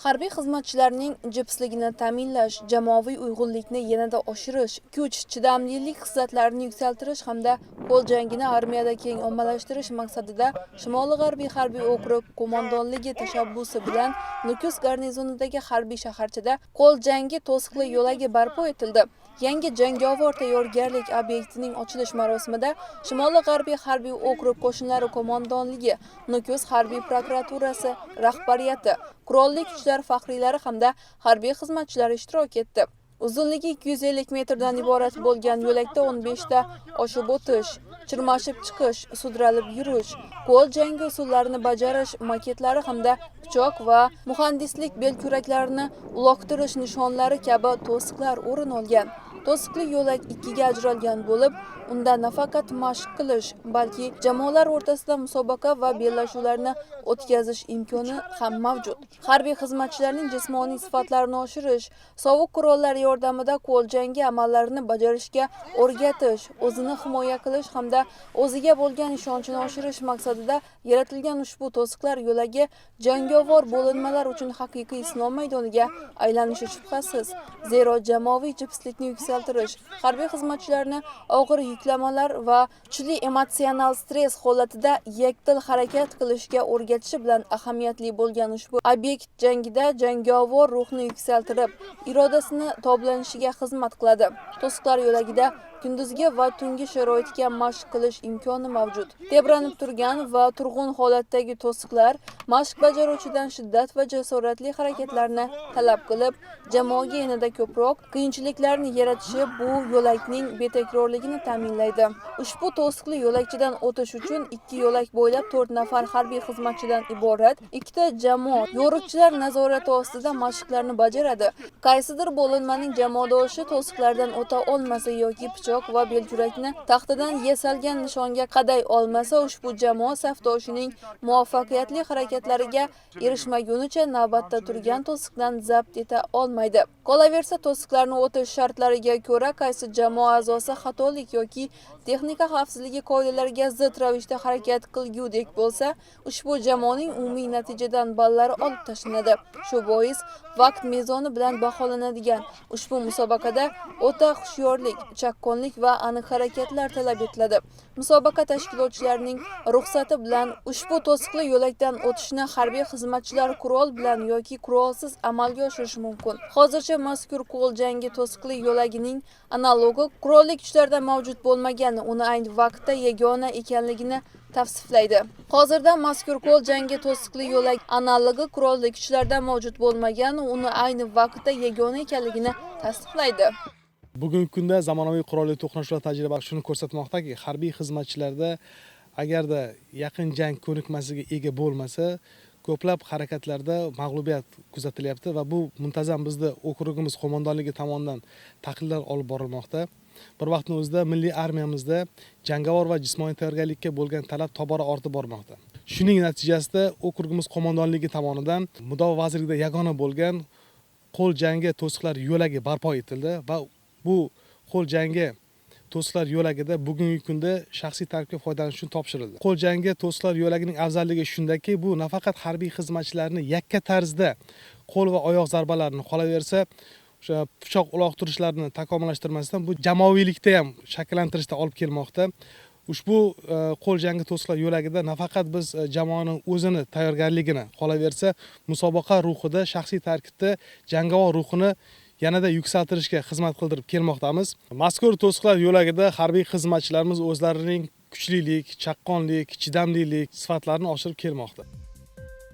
Harbiy xizmatchilarning jipsligini ta'minlash, jamoaviy uyg'unlikni yanada oshirish, kuch, chidamlilik xislatlarini yuksaltirish hamda qo'l jangini armiyada keng ommalashtirish maqsadida Shimoli-g'arbiy harbiy okrug qo'mondonligi tashabbusi bilan Nukus garnizonidagi harbiy shaharchada qo'l jangi to'siqli yo'lagi barpo etildi. Yangi jangovar tayyorgarlik obyektining ochilish marosimida Shimoli-g'arbiy harbiy okrug qo'shinlari qo'mondonligi, Nukus harbiy prokuraturasi rahbariyati, qurolli kuchlar faxriylari hamda harbiy xizmatchilar ishtirok etdi. Uzunligi 250 metrdan iborat bo'lgan yo'lakda 15 ta oshib o'tish, chirmashib chiqish, sudralib yurish, qo'l jangi usullarini bajarish maketlari hamda pichoq va muhandislik belkuraklarini uloqtirish nishonlari kabi to'siqlar o'rin olgan. To'siqli yo'lak ikkiga ajralgan bo'lib, unda nafaqat mashq qilish, balki jamoalar o'rtasida musobaqa va bellashuvlarni o'tkazish imkoni ham mavjud. Harbiy xizmatchilarning jismoniy sifatlarini oshirish, sovuq qurollar yordamida qo'l jangi amallarini bajarishga o'rgatish, o'zini himoya qilish hamda o'ziga bo'lgan ishonchini oshirish maqsadida yaratilgan ushbu to'siqlar yo'lagi jangovar bo'linmalar uchun haqiqiy sinov maydoniga aylanishi shubhasiz. Zero jamoaviy jipslikni yuksaltirish, harbiy xizmatchilarni og'ir yuklamalar va kuchli emotsional stress holatida yakdil harakat qilishga o'rgatishi bilan ahamiyatli bo'lgan ushbu obyekt jangida jangovar ruhni yuksaltirib, irodasini toblanishiga xizmat qiladi. To'siqlar yo'lagida kunduzgi va tungi sharoitga mashq qilish imkoni mavjud. Tebranib turgan va turg'un holatdagi to'siqlar mashq bajaruvchidan shiddat va jasoratli harakatlarni talab qilib, jamoaga yanada ko'proq qiyinchiliklarni yaratishi bu yo'lakning betakrorligini ta'minlaydi. Ushbu to'siqli yo'lakchadan o'tish uchun ikki yo'lak bo'ylab 4 nafar harbiy xizmatchidan iborat ikkita jamoa yo'riqchilar nazorati ostida mashqlarni bajaradi. Qaysidir bo'linmaning jamoadoshi to'siqlardan o'ta olmasa yoki pichoq va belkurakni taxtadan yasalgan nishonga qaday olmasa, ushbu jamoa safdoshining muvaffaqiyatli harakatlariga erishmagunicha navbatda turgan to'siqdan zabt eta olmaydi. Qolaversa, to'siqlarni o'tish shartlariga ko'ra qaysi jamoa a'zosi xatolik yoki texnika xavfsizligi qoidalariga zid ravishda harakat qilgudek bo'lsa, ushbu jamoaning umumiy natijadan ballari olib tashlanadi. Shu bois vaqt mezoni bilan baholanadigan ushbu musobaqada o'ta hushyorlik, chaqqonlik va aniq harakatlar talab etiladi. Musobaqa tashkilotchilarining ruxsati bilan ushbu to'siqli yo'lakdan o'tishni harbiy xizmatchilar qurol bilan yoki qurolsiz amalga oshirishi mumkin. Hozircha mazkur qo'l jangi to'siqli yo'lagining analogi qurolli kuchlarda mavjud bo'lmagan, uni ayni vaqtda yagona ekanligini tavsiflaydi. Hozirda mazkur qo'l jangi to'siqli yo'lak analogi qurolli kuchlarda mavjud bo'lmagan, uni ayni vaqtda yagona ekanligini tasdiqlaydi. Bugungi kunda zamonaviy qurolli to'qnashuvlar tajribasi shuni ko'rsatmoqdaki, harbiy xizmatchilarda agarda yaqin jang ko'nikmasiga ega bo'lmasa, ko'plab harakatlarda mag'lubiyat kuzatilyapti va bu muntazam bizni okrugimiz qo'mondonligi tomonidan tahlillar olib borilmoqda. Bir vaqtning o'zida milliy armiyamizda jangovar va jismoniy tayyorgarlikka bo'lgan talab tobora ortib bormoqda. Shuning natijasida okrugimiz qo'mondonligi tomonidan mudofaa vazirligida yagona bo'lgan qo'l jangi to'siqlar yo'lagi barpo etildi va bu qo'l jangi to'siqlar yo'lagida bugungi kunda shaxsiy tarkibga foydalanish uchun topshirildi. Qo'l jangi to'siqlar yo'lagining afzalligi shundaki, bu nafaqat harbiy xizmatchilarni yakka tarzda qo'l va oyoq zarbalarini qolaversa o'sha pichoq uloqtirishlarni takomillashtirmasdan bu jamoaviylikda ham shakllantirishda olib kelmoqda. Ushbu e, qo'l jangi to'siqlar yo'lagida nafaqat biz e, jamoaning o'zini tayyorgarligini qolaversa, musobaqa ruhida, shaxsiy tarkibda jangovar ruhini yanada yuksaltirishga xizmat qildirib kelmoqdamiz. Mazkur to'siqlar yo'lagida harbiy xizmatchilarimiz o'zlarining kuchlilik, chaqqonlik, chidamlilik sifatlarini oshirib kelmoqda.